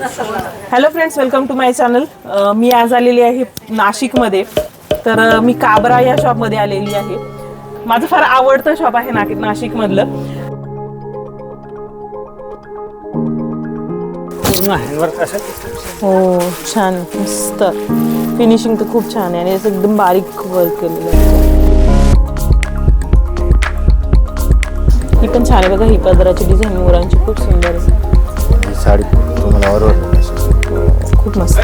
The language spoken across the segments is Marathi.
Hello friends welcome to my channel मी आज आलेली आहे नाशिकमध्ये. तर अ, मी काबरा या शॉपमध्ये आलेली आहे. माझं फार आवडतं शॉप आहे ना नाशिकमधलं हो छान मस्त. फिनिशिंग तर खूप छान आहे आणि असं एकदम बारीक वर्क केलेलं आहे. ही पण छान आहे बघा ही पदराची डिझाईन मोरांची खूप सुंदर आहे. तुम्हाला बरोबर खूप मस्त.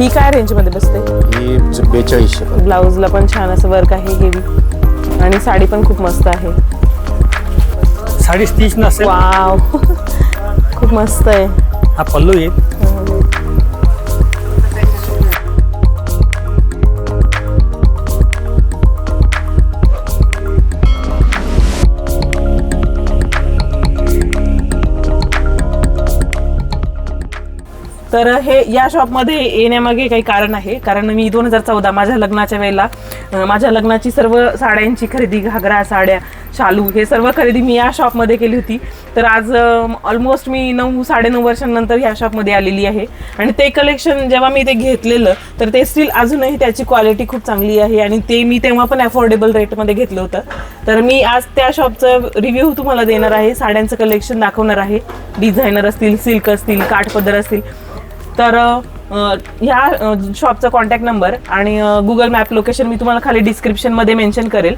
ही काय रेंजमध्ये बसते? ही बेचाळीसशे पण ब्लाऊजला पण छान असं वर्क आहे हेवी आणि साडी पण खूप मस्त आहे. साडी स्टिच नसेल. वाव खूप मस्त आहे. हा पल्लू येईल तर हे या शॉपमध्ये येण्यामागे काही कारण आहे. कारण मी दोन हजार चौदा माझ्या लग्नाच्या वेळेला माझ्या लग्नाची सर्व साड्यांची खरेदी घागरा साड्या शालू हे सर्व खरेदी मी या शॉपमध्ये केली होती. तर आज ऑलमोस्ट मी नऊ साडेनऊ वर्षांनंतर ह्या शॉपमध्ये आलेली आहे. आणि ते कलेक्शन जेव्हा मी ते घेतलेलं तर ते स्टील अजूनही त्याची क्वालिटी खूप चांगली आहे आणि ते मी तेव्हा पण अफोर्डेबल रेटमध्ये घेतलं होतं. तर मी आज त्या शॉपचं रिव्ह्यू तुम्हाला देणार आहे. साड्यांचं कलेक्शन दाखवणार आहे. डिझायनर असतील सिल्क असतील काठपदर असतील. तर ह्या शॉपचा कॉन्टॅक्ट नंबर आणि गुगल मॅप लोकेशन मी तुम्हाला खाली डिस्क्रिप्शनमध्ये मेन्शन करेल.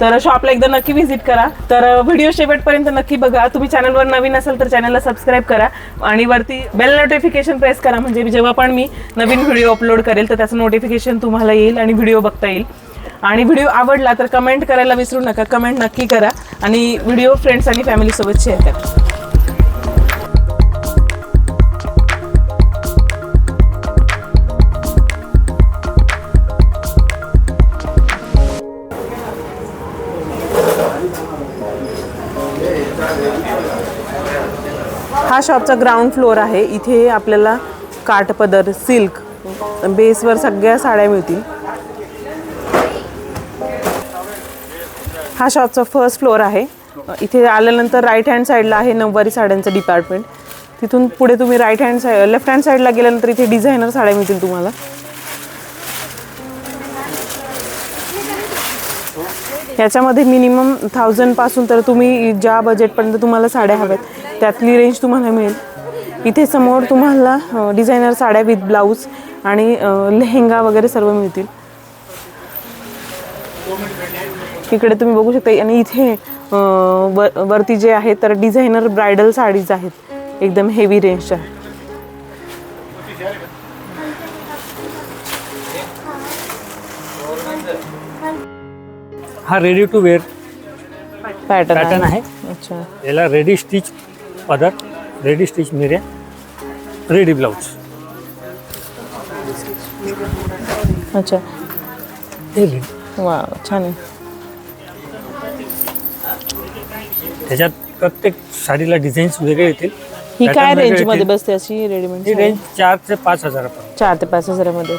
तर शॉपला एकदा नक्की व्हिजिट करा. तर व्हिडिओ शेवटपर्यंत नक्की बघा. तुम्ही चॅनलवर नवीन असाल तर चॅनलला सबस्क्राईब करा आणि वरती बेल नोटिफिकेशन प्रेस करा. म्हणजे जेव्हा पण मी नवीन व्हिडिओ अपलोड करेल तर त्याचं नोटिफिकेशन तुम्हाला येईल आणि व्हिडिओ बघता येईल. आणि व्हिडिओ आवडला तर कमेंट करायला विसरू नका. कमेंट नक्की करा आणि व्हिडिओ फ्रेंड्स आणि फॅमिलीसोबत शेअर करा. हा शॉपचा ग्राउंड फ्लोअर आहे. इथे आपल्याला काठपदर सिल्क बेसवर सगळ्या साड्या मिळतील. हा शॉपचा फर्स्ट फ्लोअर आहे. इथे आल्यानंतर राईट हँड साईडला आहे नऊवारी साड्यांचं डिपार्टमेंट तिथून पुढे तुम्ही right hand side left hand साईडला गेल्यानंतर इथे डिझायनर साड्या मिळतील तुम्हाला. याच्यामध्ये मिनिमम थाउजंडपासून तर तुम्ही ज्या बजेटपर्यंत तुम्हाला साड्या हव्यात त्यातली रेंज तुम्हाला मिळेल. इथे समोर तुम्हाला डिझायनर साड्या विथ ब्लाऊज आणि लेहेंगा वगैरे सर्व मिळतील. इकडे तुम्ही बघू शकता. आणि इथे वर वरती जे आहे तर डिझायनर ब्रायडल साडीज आहेत. एकदम हेवी रेंजच्या हा रेडी टू वेअर पॅटर्न आहे. अच्छा. याला रेडी स्टिच पदर रेडी स्टिच मिऱ्या रेडी ब्लाऊज अच्छा वा छान आहे त्याच्यात प्रत्येक साडीला डिझाईन्स वेगळे येतील ही काय रेंजमध्ये. बसते अशी रेडीमेड रेंज चार ते पाच हजारापर्यंत चार ते पाच हजारामध्ये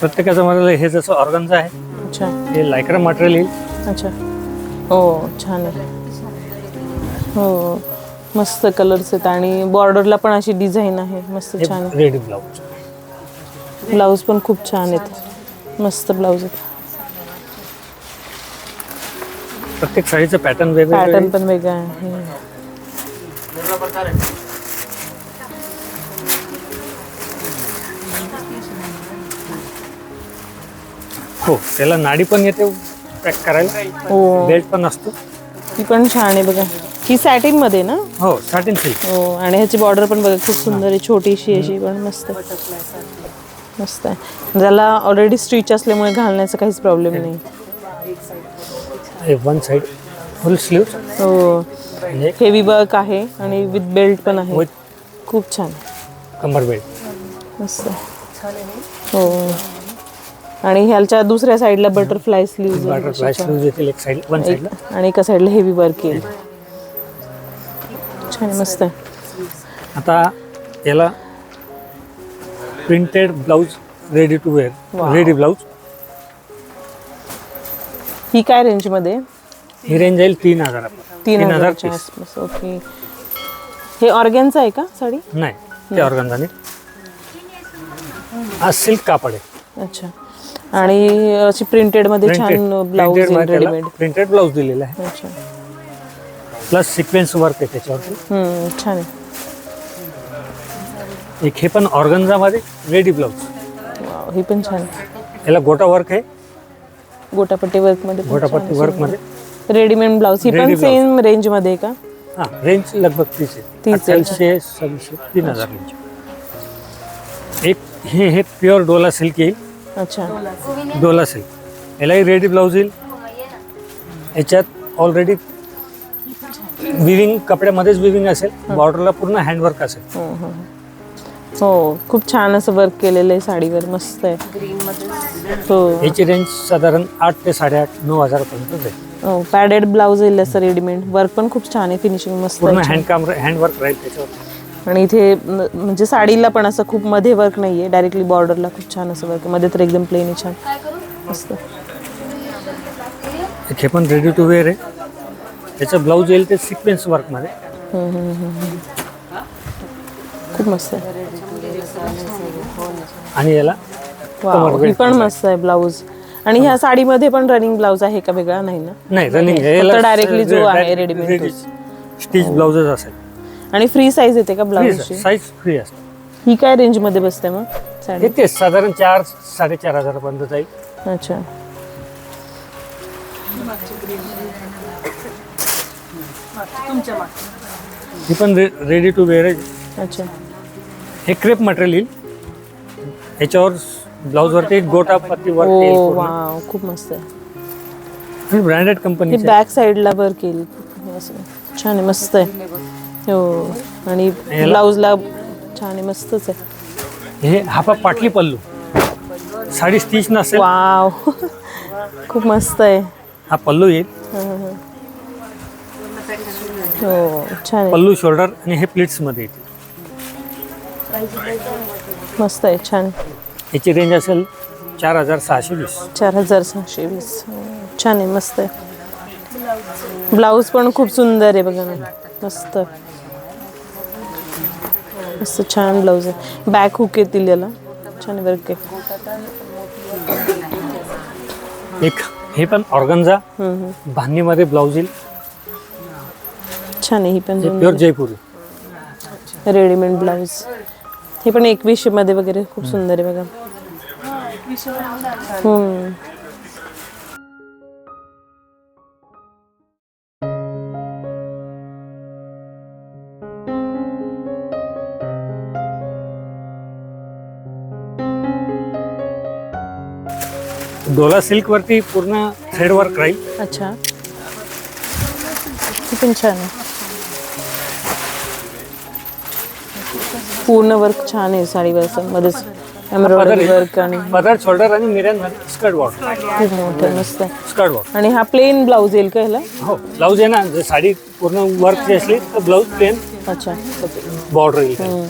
प्रत्येकाचं मला हे जसं ऑर्गनचं आहे अच्छा. हे लायक्रा मटेरियल येईल. अच्छा. हो छान आहे. हो मस्त कलर्स आहेत आणि बॉर्डरला पण अशी डिझाईन आहे. मस्त छान आहे. रेडी ब्लाऊज ब्लाऊज पण खूप छान आहेत. मस्त ब्लाऊज आहेत. प्रत्येक साडीचं पॅटर्न वेगवेगळं. पॅटर्न. पण वेगळा आहे. हो त्याला नाडी पण येते पॅक करायला. हो. बेल्ट पण असतो. ही पण छान आहे बघा. ही सॅटिनमध्ये ना? हो साटिन सिल्क हो आणि ह्याची बॉर्डर पण बघा खूप सुंदर आहे छोटीशी अशी पण मस्त. मस्त आहे. ज्याला ऑलरेडी स्टिच असल्यामुळे घालण्याचा काहीच प्रॉब्लेम नाही. हे वन साइड फुल स्लीव हो. म्हणजे हेवी वर्क आहे आणि विथ बेल्ट पण आहे. With- खूप छान. कंबर बेल्ट मस्त हो. आणि ह्याच्या दुसऱ्या साईडला बटरफ्लाय बटरफ्लाय स्लीव्ह येतील एक साइड वन साइडला आणि एका साईडला हेवी वर्क येईल छान मस्त आहे. आता याला printed blouse ready to wear. Ready blouse ही काय रेंजमध्ये ही रेंज जाईल तीन हजारापर्यंत तीन हजार ओके हे ऑर्गॅनचं आहे का साडी? नाही ते ऑर्गनझाने हा सिल्क कापड आहे. अच्छा. आणि अशी प्रिंटेडमध्ये छान ब्लाऊज रेडीमेड प्रिंटेड ब्लाऊज दिलेला आहे. अच्छा. प्लस सिक्वेन्स वर्क आहे त्याच्यावरती. छान आहे. एक हे पण ऑर्गन्झामध्ये रेडी ब्लाऊज ही पण छान. याला गोटा वर्क आहे. गोटापट्टी वर्कमध्ये गोटापट्टी वर्क. मध्ये. रेडीमेड ब्लाऊज ही पण. सेम रेंजमध्ये का? हा रेंज लगभग तीस आहे. तीस आहे. अठ्ठावीसशे सव्वीसशे तीन हजार रेंज एक हे हे प्युअर डोला सिल्क येईल. अच्छा. डोला सिल्क यालाही रेडी ब्लाऊज येईल. याच्यात ऑलरेडी विविंग कपड्यामध्येच विविंग असेल. बॉर्डरला पूर्ण हँडवर्क असेल. हो हो हो. हो खूप छान असं वर्क केलेलं आहे साडीवर. मस्त आहे. हो. याची रेंज साधारण आठ ते साडेआठ नऊ हजारापर्यंत जाईल. हो पॅडेड ब्लाऊज येईल असं रेडीमेड वर्क पण खूप छान आहे फिनिशिंग मस्त पूर्ण आहे. हँडकाम हँडवर्क राहील त्याच्यावर आणि इथे म्हणजे साडीला पण असं खूप मध्ये वर्क नाहीये. डायरेक्टली बॉर्डरला खूप छान असं वर्कमध्ये तर एकदम प्लेन आहे छान. मस्त. एक हे पण रेडी टू वेअर आहे. त्याचं ब्लाऊज येईल ते सिक्वेन्स वर्कमध्ये. खूप मस्त आहे. आणि याला वाव, ही पण मस्त आहे ब्लाऊज आणि ह्या साडीमध्ये पण रनिंग ब्लाऊज आहे का वेगळा? नाही ना? नाही रनिंग फक्त directly जो आहे readymade स्टिच ब्लाउजच असेल. आणि फ्री साईज येते का ब्लाऊजची साईज फ्री असते. ही काय रेंजमध्ये बसते मग? साडी? तेच साधारण चार साडेचार हजारापर्यंत जाईल. अच्छा. ही पण रेडी टू वेअर आहे. अच्छा. हे क्रेप मटेरियल येईल. याच्यावर ब्लाऊजवरती एक गोटा पत्ती ओ. वाव खूप मस्त आहे. ब्रँडेड हे कंपनीचे बॅक साईडला वर केली असं. छान आहे मस्त आहे. हो. आणि ब्लाऊजला छान आहे मस्तच आहे. हे हापा पाटली पल्लू. साडी स्टिच नसेल. वाव. खूप मस्त आहे. हा पल्लू येईल. हं, छान आहे. पल्लू शोल्डर आणि हे प्लीट्समध्ये येतील. मस्त आहे छान. याची रेंज असेल चार हजार सहाशे वीस. चार हजार सहाशे वीस. हो, छान आहे मस्त आहे. ब्लाऊज पण खूप सुंदर आहे बघा ना. मस्त. मस्त छान ब्लाऊज आहे. बॅक हुक येतील याला छान वर्क आहे एक हे पण ऑर्गन्झा हम्म, हम्म. बांधणीमध्ये ब्लाऊज येईल. छान आहे ही पण प्युअर जयपुरी. रेडीमेड ब्लाऊज हे पण एकवीसशे मध्ये वगैरे खूप सुंदर आहे बघा. हम्म. डोला सिल्क वरती पूर्ण थ्रेड वर्क राहील. अच्छा. पण छान आहे. पूर्ण वर्क छान आहे साडीवर असं मध्येच एम्ब्रॉयडरी वर्क आणि पदर शोल्डर आणि मिऱ्यांमध्ये स्कर्ट बॉर्डर खूप मोठं मस्त आहे. स्कर्ट बॉर्डर आणि हा प्लेन ब्लाऊज येईल का ह्याला? हो ब्लाऊज आहे ना जर साडी पूर्ण वर्कची असली तर ब्लाऊज प्लेन अच्छा. बॉर्डर येईल. हम्म,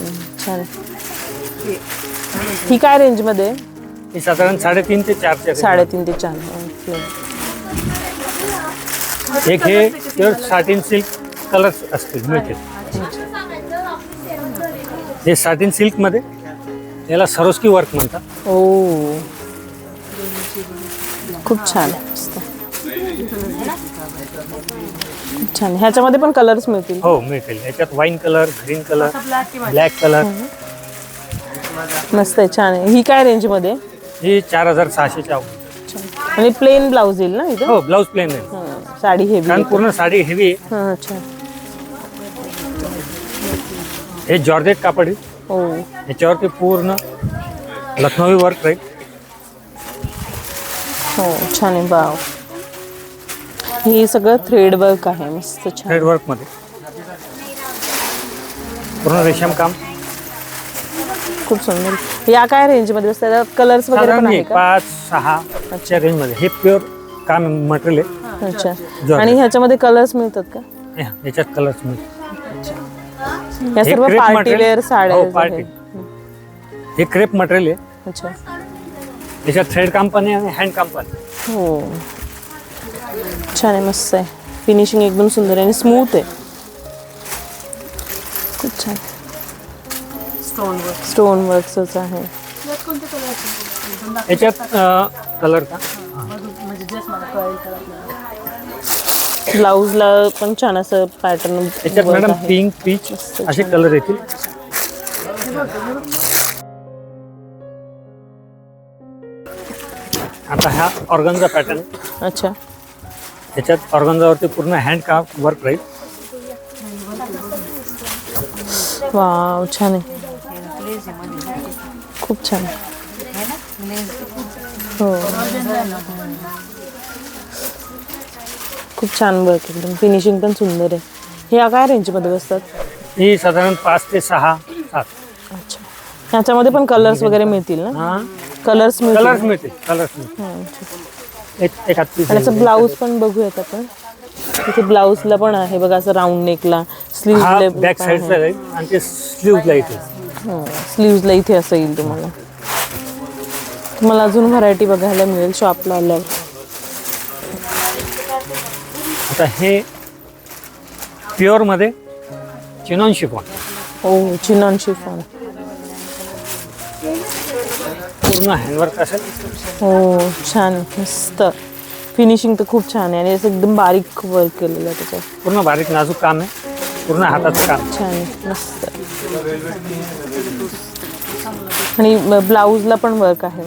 छान आहे. ही काय रेंजमध्ये आहे? ही साधारण साडेतीन ते चारच्या range साडेतीन ते चार ओके. एक हे प्युअर साटिन सिल्क कलर्स असतील मिळतील. हे साटिन सिल्कमध्ये याला सरोस्की वर्क म्हणतात. ओ. खूप छान. मस्त खूप छान. ह्याच्यामध्ये पण कलर्स मिळतील? हो मिळतील. याच्यात wine colour green colour black colour. मस्त आहे छान आहे. ही काय रेंजमध्ये? ही चार हजार सहाशेच्या. छान. आणि प्लेन ब्लाऊज येईल ना इथं? हो ब्लाऊज प्लेन आहे. हं, साडी हेवी पूर्ण साडी हेवी आहे. हां अच्छा. हे जॉर्जेट कापड आहे. हो. याच्यावरती पूर्ण लखनवी वर्क राहील. हो छान आहे बाव हे सगळं थ्रेड वर्क आहे मस्त छान. थ्रेड वर्कमध्ये पूर्ण रेशम काम. खूप सुंदर. या काय रेंजमध्ये बसतात कलर्स वगैरे पण साधारण आहे एक का? पाच सहाच्या रेंजमध्ये हे प्युअर काम मटेरियल आहे. अच्छा. आणि ह्याच्यामध्ये कलर्स मिळतात का? याच्यात कलर्स या हे सर्व crepe पार्टी material- वेअर साड्या हो, आहेत. party. हे क्रेप मटेरियल आहे. अच्छा. याच्यात थ्रेड काम पण आहे आणि हँड काम पण आहे. हो. छान आहे मस्त आहे. फिनिशिंग एकदम सुंदर आहे आणि स्मूथ आहे. खूप छान. स्टोन वर्कच आहे. याच्यात कलर का? ब्लाऊजला पण छान असं पॅटर्न याच्यात मॅडम पिंक पीच असे. कलर येतील. आता हा ऑर्गनचा पॅटर्न अच्छा. याच्यात ऑर्गनजावरती पूर्ण हँड काम वर्क राहील? वाव छान आहे. खूप छान हो. खूप छान वर्क एकदम फिनिशिंग पण सुंदर आहे. ह्या काय रेंजमध्ये बसतात? ही साधारण पाच ते सहा सात. अच्छा. ह्याच्यामध्ये पण कलर्स वगैरे मिळतील ना? हा. कलर्स मिळतील. कलर्स मिळतील. कलर्स हं, ठीक. एक आणि ब्लाऊज पण बघूयात आपण. इथे ब्लाऊजला पण आहे. बघा असं राऊंड नेकला हा स्लीव्ह बॅक साईडचा आणि ते स्लीवला इथे. स्लीव्जला इथे असं येईल तुम्हाला. तुम्हाला अजून व्हरायटी बघायला मिळेल शॉपला आल्यावर. आता हे प्युअरमध्ये चिनॉन शिफॉन. हो चिनॉन शिफॉन. पूर्ण हँडवर्क असेल. हो छान मस्त. फिनिशिंग तर खूप छान आहे आणि असं एकदम बारीक वर्क केलेलं आहे त्याच्यात. पूर्ण बारीक नाजूक काम आहे. पूर्ण हाताचं काम. छान मस्त. आणि ब्लाऊजला पण वर्क आहे.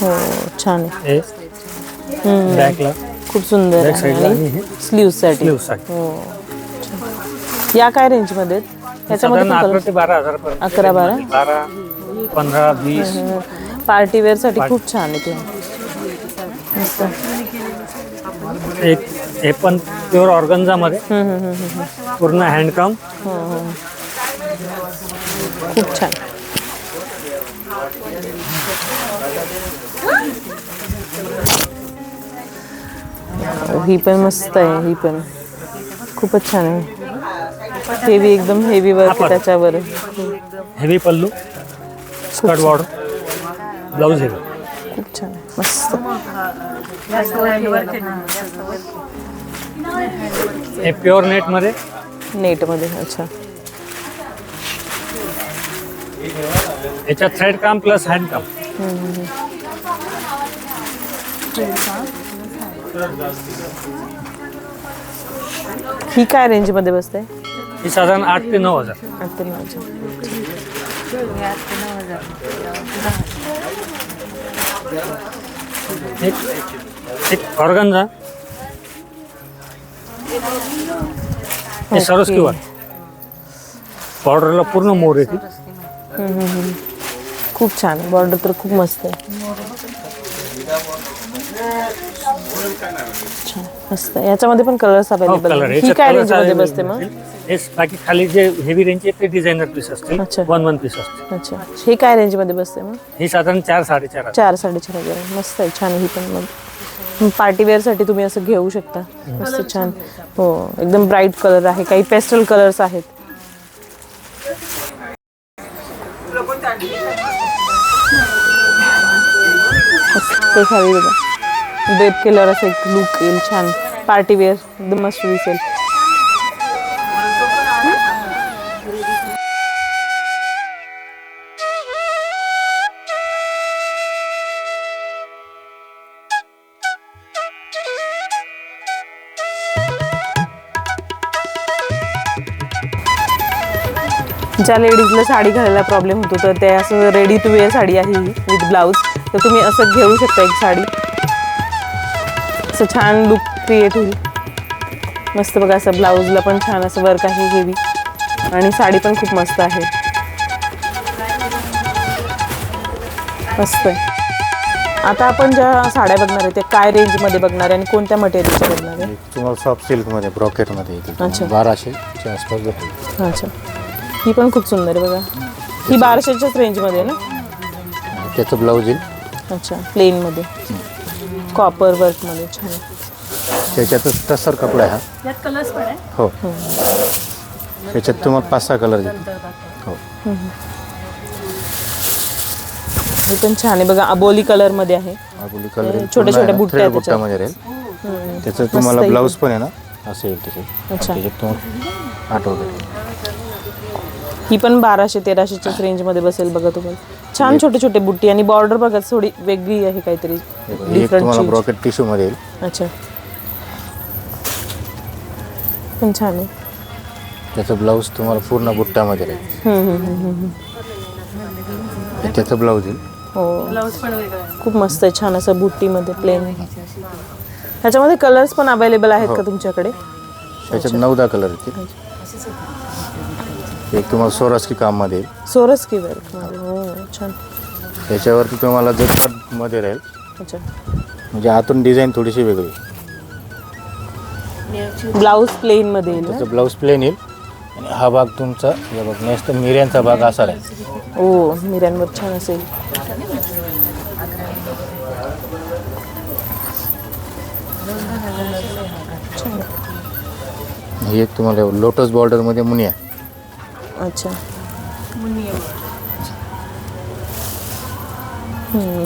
हो छान आहे. हे बॅकला खूप सुंदर Back side ला आणि आणि हे हो छान. या काय आहेत? याच्यामध्ये साधारण पण अकरा ते बारा हजार पर्यंत अकरा बारा? बारा पंधरा वीस. पार्टी वेअरसाठी खूप छान आहे ते. मस्त. एक हे पण प्युअर ऑर्गन्झामध्ये. पूर्ण हँडकाम हो, हो. खूप छान. हो, पण मस्त आहे ही पण. खूपच छान आहे. हेवी एकदम हेवी वर्क. त्याच्यावर. Heavy pallu. Skirt border blouse heavy खूप छान आहे. मस्त. हे प्युअर नेटमध्ये नेटमध्ये अच्छा. याच्यात थ्रेड काम प्लस हँड काम. ही काय रेंजमध्ये बसते? ही साधारण आठ ते नऊ हजार. आठ ते नऊच्या. एक एक ऑर्गनचा हे सरस किंवा बॉर्डरला पूर्ण मोर येते खूप छान. बॉर्डर तर खूप मस्त आहे. मस्त. आहे. याच्यामध्ये पण कलर्स अवेलेबल कलर आहे ही काय बसते मग? बाकी खाली जे हेवी रेंजचे ते डिझायनर पीस असतील. अच्छा. वन वन पीस असतील. अच्छा. हे काय रेंजमध्ये बसते मग? ही साधारण चार साडेचार चार साडेचार हजार. आहे. मस्त आहे. छान आहे ही पण मग. पार्टी वेअरसाठी तुम्ही असं घेऊ शकता. मस्त छान. हो एकदम ब्राईट कलर आहे. काही पेस्टल कलर्स आहेत. मस्त खाली बघा. बेब केल्यावर असं एक लुक येईल छान. पार्टी वेअर एकदम मस्त दिसेल. ज्या लेडीजला साडी घालायला प्रॉब्लेम होतो तर ते असं रेडी टू वेअर साडी आहे विथ ब्लाऊज तर तुम्ही असं घेऊ शकता एक साडी. असं छान लुक क्रिएट होईल. मस्त बघा असं ब्लाऊजला पण छान असं वर्क आहे हेवी आणि साडी पण खूप मस्त आहे. मस्त आहे. आता आपण ज्या साड्या बघणार आहे त्या काय रेंजमध्ये बघणार आहे आणि कोणत्या मटेरियलच्या बघणार आहे? तुम्हाला सॉफ्ट सिल्कमध्ये ब्रॉकेटमध्ये अच्छा. तुम्हाला बाराशेच्या आसपास भेटेल. अच्छा. ही पण खूप सुंदर आहे बघा. ही बाराशेच्याच रेंजमध्ये आहे ना? त्याचं ब्लाऊज येईल अच्छा प्लेनमध्ये कॉपर वर्कमध्ये छान. त्याच्यातच टसर कपडा आहे हा? यात कलर्स पण आहे. हो. त्याच्यात तुम्हाला पाच सहा कलर येतील हो. हे पण छान आहे. बघा अबोली कलरमध्ये आहे. आबोली कलर छोट्या छोट्या बुट्ट्या आहेत बुट्टामध्ये राहील. हम्म. त्याचं तुम्हाला आहे. ब्लाऊज पण आहे ना? असं येईल अच्छा. त्याच्यात तुम्हाला आठ वगैरे ही पण बाराशे तेराशेच्याच रेंजमध्ये बसेल बघा तुम्हाला. छान छोटे छोटे बुट्टी आणि बॉर्डर बघा थोडी वेगळी आहे काहीतरी. हे एक तुम्हाला डिफरंट ब्रॉकेट टिश्यू मध्ये. येईल अच्छा. पण छान आहे. त्याचं ब्लाऊज तुम्हाला पूर्ण बुट्टामध्ये राहील. हम्म, हम्म, हम्म, हम्म. हे त्याचं ब्लाऊज येईल हो. खूप मस्त आहे छान असं बुट्टीमध्ये प्लेन ह्याच्यामध्ये कलर्स पण अवेलेबल आहेत का तुमच्याकडे? त्याच्यात नऊदा कलर येतील एक तुम्हाला सोरास्की काममध्ये. येईल सोरस की वर्क हो. छान. त्याच्यावरती तुम्हाला जगपदमध्ये राहील. अच्छा. म्हणजे आतून डिझाईन थोडीशी वेगळी. ब्लाऊज प्लेन मध्ये येईल ना? त्याचं ब्लाऊज प्लेन येईल. आणि हा भाग तुमचा हे बघ नेक्स्ट मिऱ्यांचा भाग असा राहील. हो मिऱ्यांवर छान असेल. ही एक तुम्हाला लोटस बॉर्डरमध्ये मुनिया. अच्छा.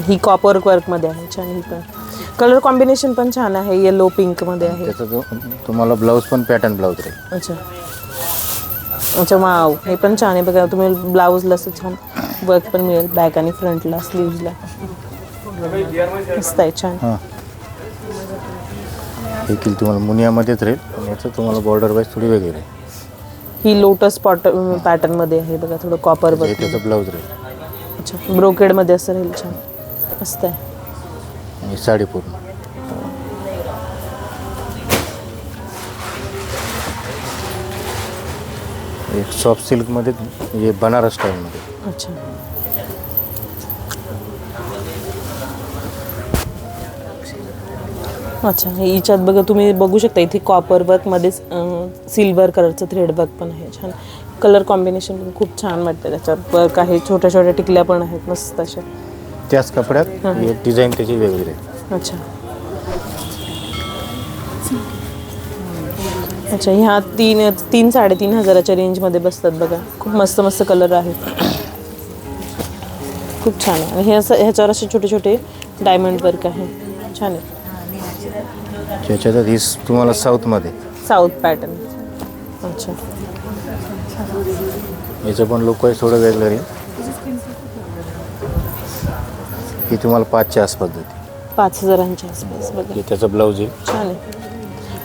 ही कॉपर वर्कमध्ये आहे छान ही पण. कलर कॉम्बिनेशन पण छान आहे येलो पिंकमध्ये आहे. त्याचा जो तुम्हाला ब्लाऊज पण पॅटर्न ब्लाऊज राहील अच्छा. अच्छा वाव हे पण छान आहे बघा तुम्ही ब्लाऊजला असं छान वर्क पण मिळेल बॅक आणि फ्रंटला स्लीव्जला मस्त आहे छान. हां. देखील तुम्हाला मुनियामध्येच राहील पण याचं तुम्हाला बॉर्डर वाईज थोडी वेगळी राहील. ही लोटस पॉट पॅटर्नमध्ये आहे बघा थोडं कॉपर हे वर्क त्याचं ब्लाऊज राहील. अच्छा ब्रोकेडमध्ये असं राहील छान. मस्त आहे. साडी पूर्ण. एक सॉफ्ट सिल्कमध्ये हे बनारस स्टाईलमध्ये अच्छा. अच्छा हे हिच्यात बघा तुम्ही बघू शकता इथे कॉपर वर्कमध्येच सिल्वर कलरचं थ्रेड वर्क पण आहे. छान. कलर कॉम्बिनेशन पण खूप छान वाटतं त्याच्यावर वर्क आहे छोट्या छोट्या टिकल्या पण आहेत मस्त अशा. त्याच कपड्यात डिझाईन त्याची वेगळी. राहील अच्छा. अच्छा ह्या तीन तीन साडेतीन हजाराच्या रेंजमध्ये बसतात बघा. खूप मस्त मस्त कलर आहेत खूप छान आहे. आणि हे असं ह्याच्यावर असे छोटे छोटे डायमंड वर्क आहे. छान आहे. त्याच्यात ही तुम्हाला साऊथमध्ये साऊथ पॅटर्न अच्छा. याचं पण लोक आहे थोडं वेगळं. राहील ही तुम्हाला पाचच्या आसपास जाते पाच हजारांच्या आसपास बघा. हे त्याचं ब्लाऊज येईल छान आहे.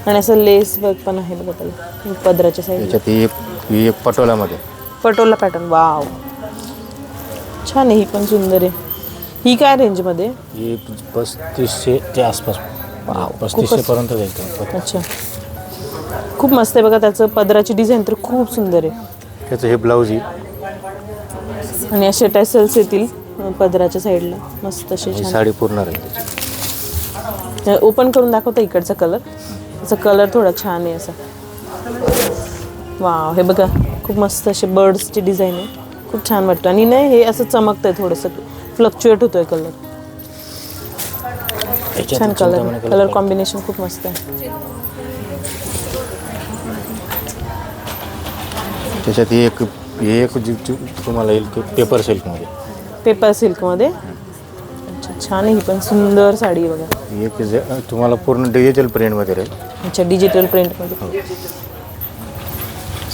आणि असं लेस वर्क पण आहे बघा त्याला. पदराच्या साईड ही एक ही एक पटोलामध्ये पटोला पॅटर्न वाव छान आहे ही पण सुंदर आहे. ही काय रेंजमध्ये ही पस्तीसशेच्या आसपास. पस्तीसशे पर्यंत जाईल अच्छा. खूप मस्त आहे बघा त्याचं. पदराची डिझाईन तर खूप सुंदर आहे. त्याचं हे ब्लाऊज येईल आणि असे टॅसल्स येतील अं, पदराच्या साईडला. मस्त असे ही छान. साडी पूर्ण राहील त्याची. ओपन करून दाखवता इकडचा कलर त्याचा कलर थोडा छान आहे असा. वा हे बघा खूप मस्त असे बर्ड्सची डिझाईन आहे. खूप छान वाटतं. आणि नाही हे असं चमकतंय थोडंसं. फ्लक्च्युएट होतोय कलर छान कलर कलर कॉम्बिनेशन खूप मस्त आहे. त्याच्यात ही एक ही एक जी- जी तुम्हाला येईल पेपर सिल्कमध्ये पेपर सिल्कमध्ये अच्छा छान आहे ही पण सुंदर साडी आहे बघा. ही एक जे- तुम्हाला पूर्ण डिजिटल प्रिंटमध्ये राहील. अच्छा डिजिटल प्रिंटमध्ये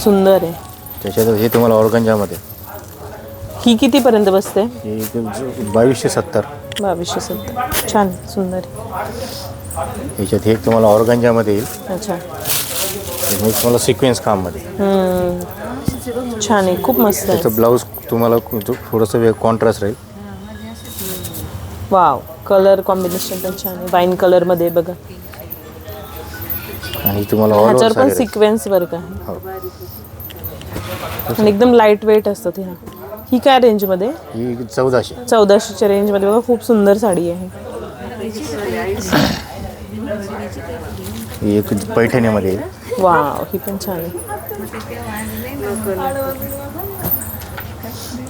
सुंदर आहे. त्याच्यात हे तुम्हाला ऑर्गंजामध्ये ही कितीपर्यंत बसते? ही एक बावीसशे सत्तर. बावीसशे सत्तर. छान सुंदर आहे. याच्यात हे एक तुम्हाला ऑर्गंजामध्ये येईल. अच्छा. आणि तुम्हाला सिक्वेन्स काममध्ये. हम्म. छान आहे खूप मस्त आहे. त्याचं ब्लाऊज तुम्हाला थोडंसं वेग कॉन्ट्रास्ट राहील. वाव कलर कॉम्बिनेशन पण छान आहे. वाईन कलरमध्ये बघा. आणि तुम्हाला ह्याच्यावर ओव्हर पण साडी सिक्वेन्स वर्क आहे हो. आणि एकदम लाइट वेट असतात ह्या ही. काय रेंजमध्ये ही चौदाशे. चौदाशेच्या रेंजमध्ये बघा खूप सुंदर साडी आहे. ही एक पैठणीमध्ये. येईल वाव ही पण छान आहे.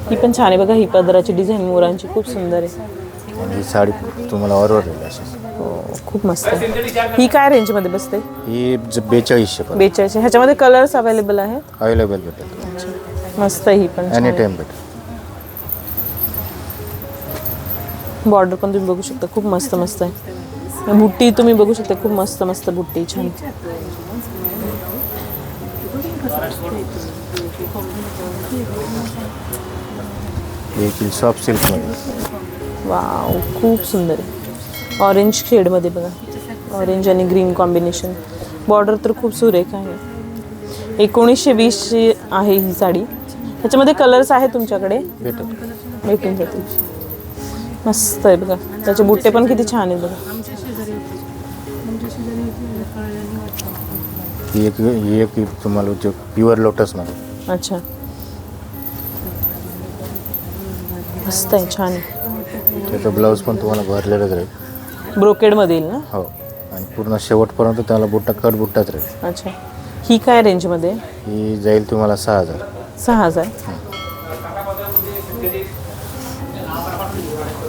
ही पण छान आहे बघा ही पदराची डिझाईन मोरांची खूप सुंदर आहे. आणि ही साडी तुम्हाला राहील अशी हो खूप मस्त आहे. ही काय रेंजमध्ये बसते? ही बेचाळीसशे पर्यंत बेचाळीसशे. ह्याच्यामध्ये कलर्स अवेलेबल आहेत? अवेलेबल भेटेल. मस्त आहे ही पण एनी. टाईम भेटेल. बॉर्डर पण तुम्ही बघू शकता खूप मस्त मस्त आहे. बुट्टी तुम्ही बघू शकता खूप मस्त मस्त बुट्टी छान. एक सॉफ्ट सिल्कमध्ये वाव खूप सुंदर आहे. ऑरेंज शेडमध्ये बघा. ऑरेंज आणि ग्रीन कॉम्बिनेशन बॉर्डर तर खूप सुरेख आहे. एकोणीसशे वीसची आहे ही साडी. त्याच्यामध्ये कलर्स आहेत तुमच्याकडे? भेटत भेटून जातील. मस्त आहे बघा. त्याचे बुट्टे पण किती छान आहेत बघा. ही एक एक तुम्हाला जो प्युअर लोटसमध्ये अच्छा. मस्त आहे छान त्याचं ब्लाऊज पण तुम्हाला भरलेलंच राहील. ब्रोकेडमध्ये येईल ना? हो. आणि पूर्ण शेवटपर्यंत त्याला बुट्टा कट बुट्टाच राहील. अच्छा. ही काय रेंजमध्ये ही जाईल तुम्हाला सहा हजार. सहा हजार?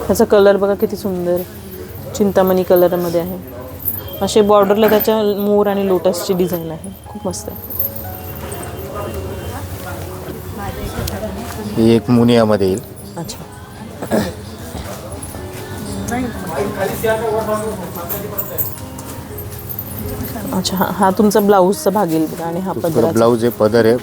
त्याचा कलर बघा किती सुंदर. चिंतामणी कलरमध्ये आहे. असे बॉर्डरला त्याच्या मोर आणि लोटसची डिझाईन आहे. खूप मस्त आहे. ही एक मुनियामध्ये येईल. अच्छा. अच्छा हा हा तुमचा ब्लाऊजचा भाग येईल बघा आणि हा पदराचा. ब्लाऊज आहे पदर आहे.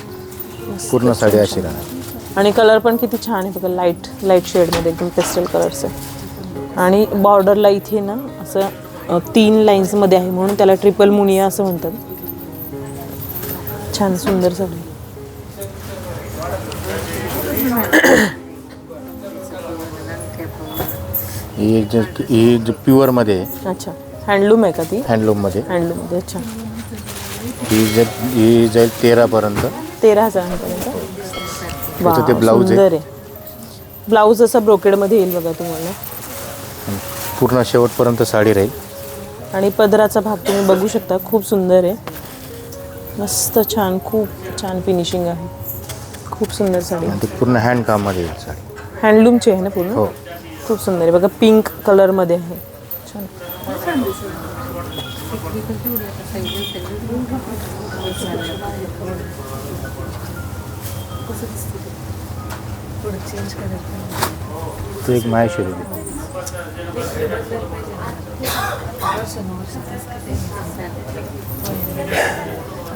पूर्ण साडी अशी राहणार. आणि कलर पण किती छान आहे बघा लाइट लाइट शेडमध्ये एकदम पेस्टल कलर्स आहे. आणि बॉर्डरला इथे ना असं अ, तीन लाईन्समध्ये आहे म्हणून त्याला ट्रिपल मुनिया असं म्हणतात. छान सुंदर साडी. ही एक जे ही जो प्युअरमध्ये आहे अच्छा. हँडलूम आहे का ती? हँडलूममध्ये हँडलूममध्ये अच्छा. ही जे ही जाईल तेरापर्यंत. तेरा हजारांपर्यंत? त्याचं ते blouse आहे. सुंदर आहे. ब्लाऊज असा ब्रोकेडमध्ये येईल बघा तुम्हाला. पूर्ण शेवटपर्यंत साडी राहील. आणि पदराचा भाग तुम्ही बघू शकता खूप सुंदर आहे. मस्त छान खूप छान फिनिशिंग आहे. खूप सुंदर साडी. आणि ती पूर्ण हँड काममध्ये येईल साडी. हँडलूमची आहे ना पूर्ण? हो. खूप सुंदर आहे. बघा पिंक कलरमध्ये आहे. छान. तो एक माहेश्वरी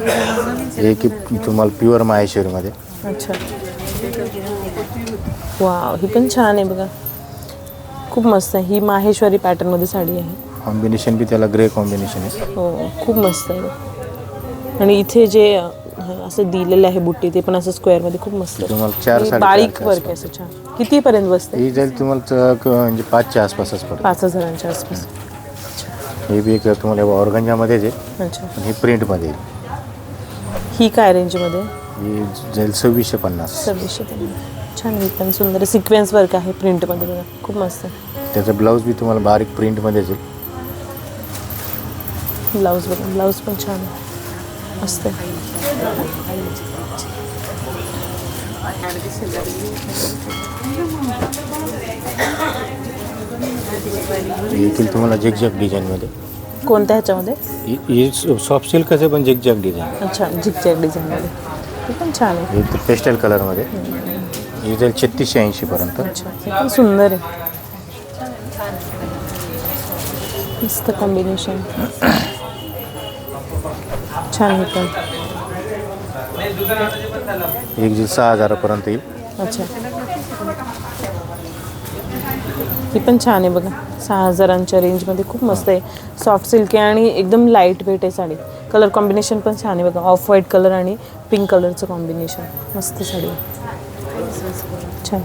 आहे. एक तुम्हाला प्युअर माहेश्वरीमध्ये. अच्छा. वाव ही पण छान आहे बघा. खूप मस्त आहे. ही माहेश्वरी पॅटर्नमध्ये साडी आहे. कॉम्बिनेशन बी त्याला ग्रे कॉम्बिनेशन आहे. हो खूप मस्त आहे. आणि इथे जे असं दिलेलं आहे बुट्टी ते पण असं स्क्वेअरमध्ये खूप मस्त आहे. तुम्हाला चार आणि साडे बारीक वर्क आहे असं छान. कितीपर्यंत बसते? ही जाईल तुम्हाला च- क- म्हणजे पाचच्या आसपासच पडेल. पाच हजारांच्या आसपास. हे बी एक तुम्हाला ऑर्गंजामध्येच आहे. अच्छा. पण हे प्रिंटमध्ये येईल ही काय रेंजमध्ये ही जाईल सव्वीसशे पन्नास. सव्वीसशे पन्नास. छान ही पण सुंदर सिक्वेन्स वर्क आहे प्रिंटमध्ये बघा. खूप मस्त. आहे त्याचं ब्लाऊज बी तुम्हाला बारीक प्रिंटमध्येच येईल. ब्लाऊज बघा ब्लाऊज पण छान आहे. मस्त आहे. येतील तुम्हाला झिकझॅक डिझाईनमध्ये कोणत्या ह्याच्यामध्ये? ही- सॉफ्ट सिल्कच आहे पण झिकझॅक डिझाईन अच्छा झिकचॅक डिझाईनमध्ये ते पण छान आहे. हे पेस्टल कलरमध्ये ही जाईल छत्तीसशे ऐंशीपर्यंत अच्छा हे पण सुंदर आहे. मस्त कॉम्बिनेशन छान आहे पण एक जी सहा हजारापर्यंत येईल. अच्छा. ही पण छान आहे बघा. सहा हजारांच्या रेंजमध्ये खूप मस्त आहे. सॉफ्ट सिल्क आहे आणि एकदम लाइट वेट आहे साडी. कलर कॉम्बिनेशन पण छान आहे बघा. ऑफ व्हाईट कलर आणि पिंक कलरचं कॉम्बिनेशन मस्त साडी आहे. छान.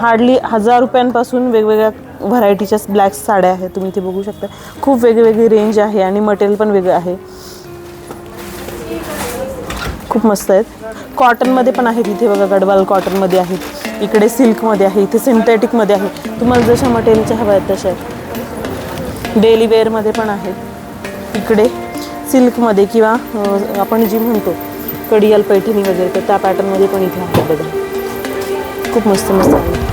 हार्डली हजार रुपयांपासून वेगवेगळ्या व्हरायटीच्या ब्लॅक साड्या आहेत. तुम्ही इथे बघू शकता. खूप वेगळी रेंज आहे आणि मटेरियल पण वेगळं आहे. खूप मस्त आहेत. कॉटनमध्ये पण आहेत इथे बघा गडवाल कॉटनमध्ये आहेत. इकडे सिल्कमध्ये आहे इथे सिंथेटिकमध्ये आहे. तुम्हाला जशा मटेरियलच्या हव्या आहेत तशा आहेत. डेली वेअरमध्ये पण आहेत. इकडे सिल्कमध्ये किंवा आपण जी म्हणतो कडियाल पैठणी वगैरे तर त्या पॅटर्नमध्ये पण इथे आहे बघा. खूप मस्त मस्त आहे